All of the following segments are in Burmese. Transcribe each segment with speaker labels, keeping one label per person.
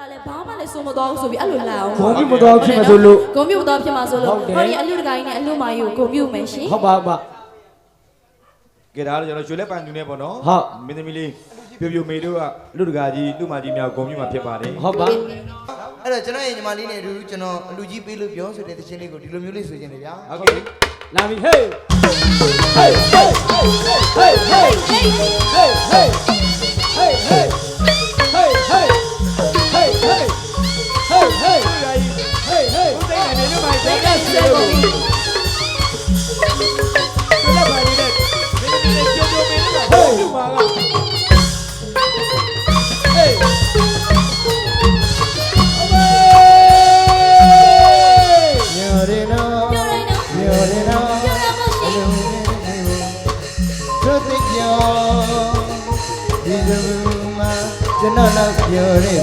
Speaker 1: ကလည်းဘာမှလည်းစုံမတော်ဘူးဆိုပြီးအဲ့လိုလာအောင်
Speaker 2: ဂုံပြုမတော်ဖြစ်မှာဆိုလို့
Speaker 1: ဂုံပြုမတော်ဖြစ်မှာဆိုလို့
Speaker 2: ဟော
Speaker 1: ဒီအလူတကိုင်းနဲ့အလူမာယူကိုဂုံပြုမယ်ရှင်
Speaker 2: ဟုတ်ပါပါ
Speaker 3: ကဲဒါတော့ကျွန်တော်ရွှေလက်ပန်တူနေပေါ့နော်
Speaker 2: ဟုတ်
Speaker 3: မင်းသမီးလေးပြပြမေတို့ကလူတကာကြီးလူမကြီးများဂုံပြုမှာဖြစ်ပါတယ်
Speaker 2: ဟုတ်ပါ
Speaker 4: အဲ့တော့ကျွန်တော်ရဲ့ညီမလေးနဲ့အတူကျွန်တော်အလူကြီးပေးလို့ပြောဆိုတဲ့သချင်းလေးကိုဒီလိုမျိုးလေးဆိုခြင်းလေဗျာ
Speaker 2: ဟုတ်ကဲ့လာပြီဟေးဟေးဟေးဟေးဟေးဟေးဟေး
Speaker 1: မှာကျွန်တော်
Speaker 4: တော့
Speaker 3: ပြော
Speaker 4: ရ
Speaker 3: ပြီ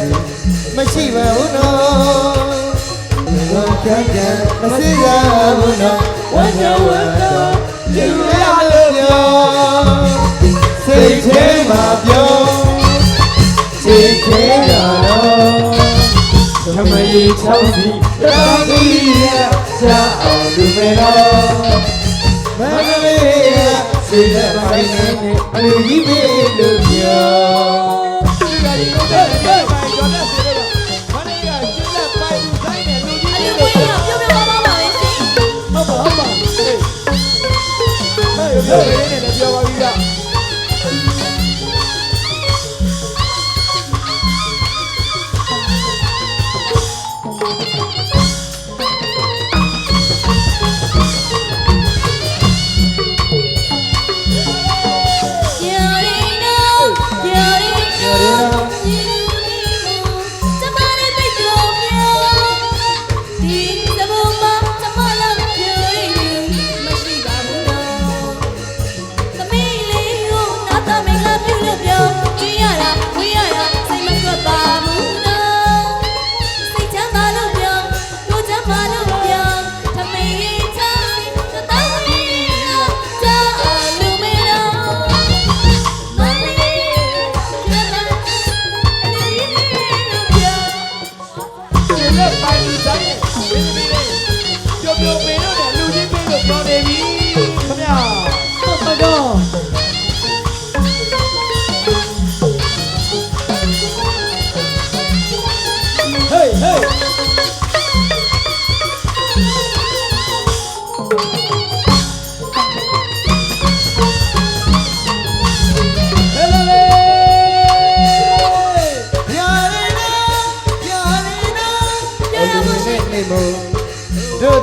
Speaker 3: မရှိ
Speaker 4: ပါဘူးနော်ဘုံကြံကြံမစိရဘူးနော်ဝမ်းကြောင်းဝမ်းတော့ဒီလိုရလို့ပြောစိတ်ထဲမှာပြောစိတ်ထဲကတော့သမယေချောင်းစီတောင်းစီရစာအောင်လူမေတော့မန္တလေးကစိတ်ထဲပိုင်းနေအလူကြီး
Speaker 1: မေလို့ပြော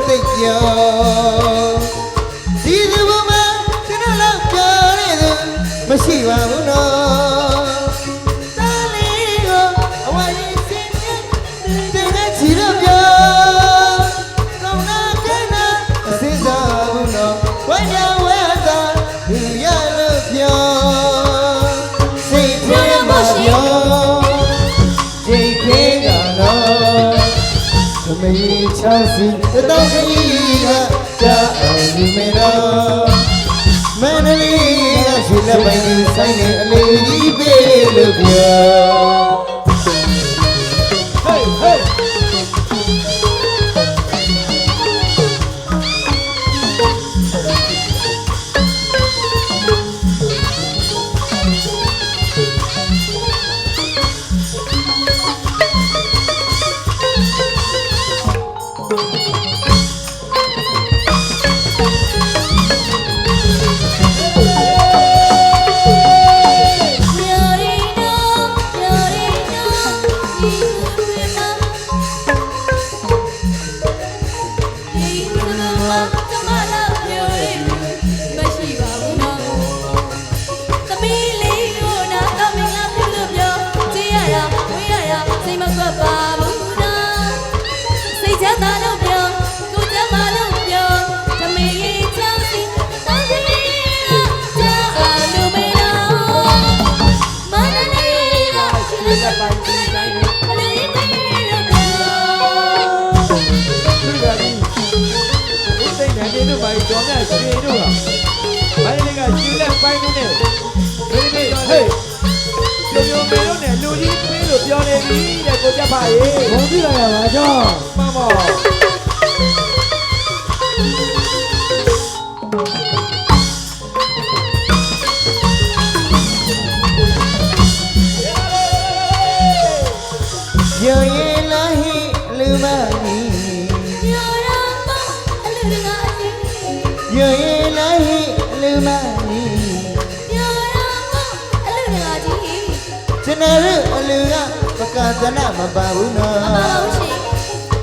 Speaker 1: သိကျော်
Speaker 3: ဒီလိုမှကျွန်တော်လောက်ပြော
Speaker 1: ရတဲ့မ
Speaker 4: ရှိပါဘူးနော် မေချောင်းစီတောင်းကြီးကကြာအောင်ဒီမေတော်မန္တလေးကရှင်လက်ပိုင်းဆိုင်နေအလေးကြီးပေးလို့ပြော
Speaker 3: တို့ပါကြောင်းရ
Speaker 1: ရွှေတို့ကဘာလဲကရှင်လက်ပိုင်းနဲ့ ဟေးပြေပြေမေတို့နဲ့လူကြီးပေးလို့
Speaker 2: ပြောနေပြီတဲ့ကိုကြက်ပါရေ
Speaker 4: ဘုံပြလိုက်ရပါကြောင်း
Speaker 2: မမော
Speaker 1: ပက
Speaker 4: သနာမပါဘူးနော်
Speaker 1: အမလို့ရှိ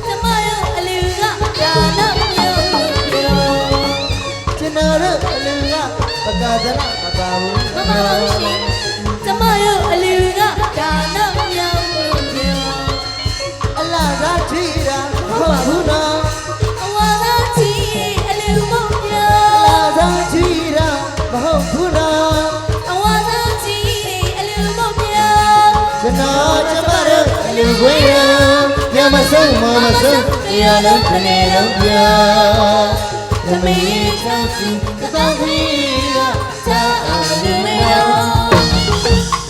Speaker 1: ကျမတို့အလူကဒါနမျိုးလို့ပြော
Speaker 4: ကျွန်တော်တို့အလူကပကသနာမပါဘူး
Speaker 1: မမလို့ရှိကျမတို့အလူကဒါနမျိုးလို့ပြော
Speaker 4: အလားသာချီတာမဟုတ်ဘူးနော် ဆုံးမမဆုံးတရားလုံးခနေတော့ပြသမီးချမ်းစီတောင်းခရီးကသာအောင်လူမရော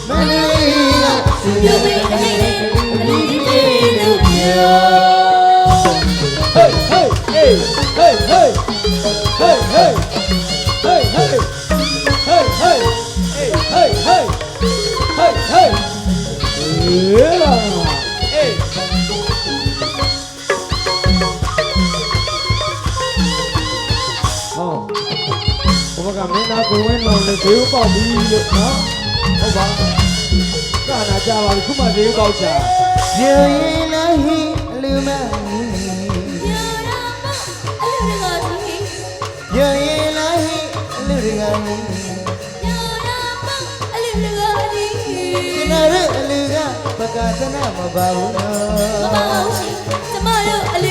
Speaker 4: မလေးကသူရ
Speaker 2: ဘုရားကမင်းသားကိုဝင်းလုံးနဲ့ဈေးဥပေါက်ပြီလို့နော်ဟုတ်ပါကာနာကြပါပြီခုမှဈေးဥပေါက်ချာ
Speaker 4: ရေရင်လည်းဟိလူမနီ
Speaker 1: ပြောရမအလူတကာကြီး
Speaker 4: ရေရင်လည်းဟိလူရကနီ
Speaker 1: ပြောရမအလူတကာကြီး
Speaker 4: ကျွန်တော်တို့အလူကပကသနာမပါဘူးနော်
Speaker 1: မမလို့ရှိကျမတို့အလူ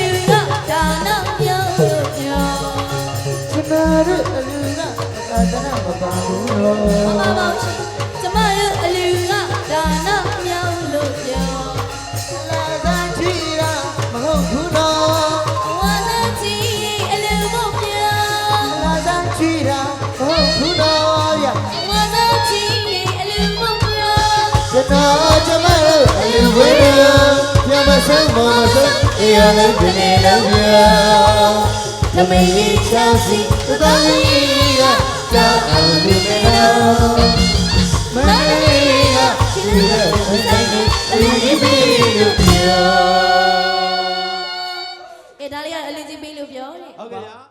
Speaker 4: တော်တို့အလူကပကသနာမပါဘူးနော်
Speaker 1: မမလို့ရှိကျမတို့အလူကဒါနမျိုးလို့ပြော
Speaker 4: လာသာချီတာမဟုတ်ဘူးနော်
Speaker 1: အဝါသာချီအလူမပြော
Speaker 4: လာသာချီတာမဟုတ်ဘူးနော်ရ
Speaker 1: အဝါသာချီအလူမပြော
Speaker 4: ကျွန်တော်ကျမတို့အလူဝေးတယ်ညမဆုံးမမဆုံးတရားလုံးပြနေလို့ပြ သမီးချမ်းစီတောင်းခရီးကသာအောင်လူမရောမလေးကသူရတဲ့အနေနဲ့အလီပြေလို့ပြော
Speaker 1: အဲဒါလေးကအလူကြီးပေးလို့ပြောတယ်
Speaker 2: ဟုတ်ကဲ့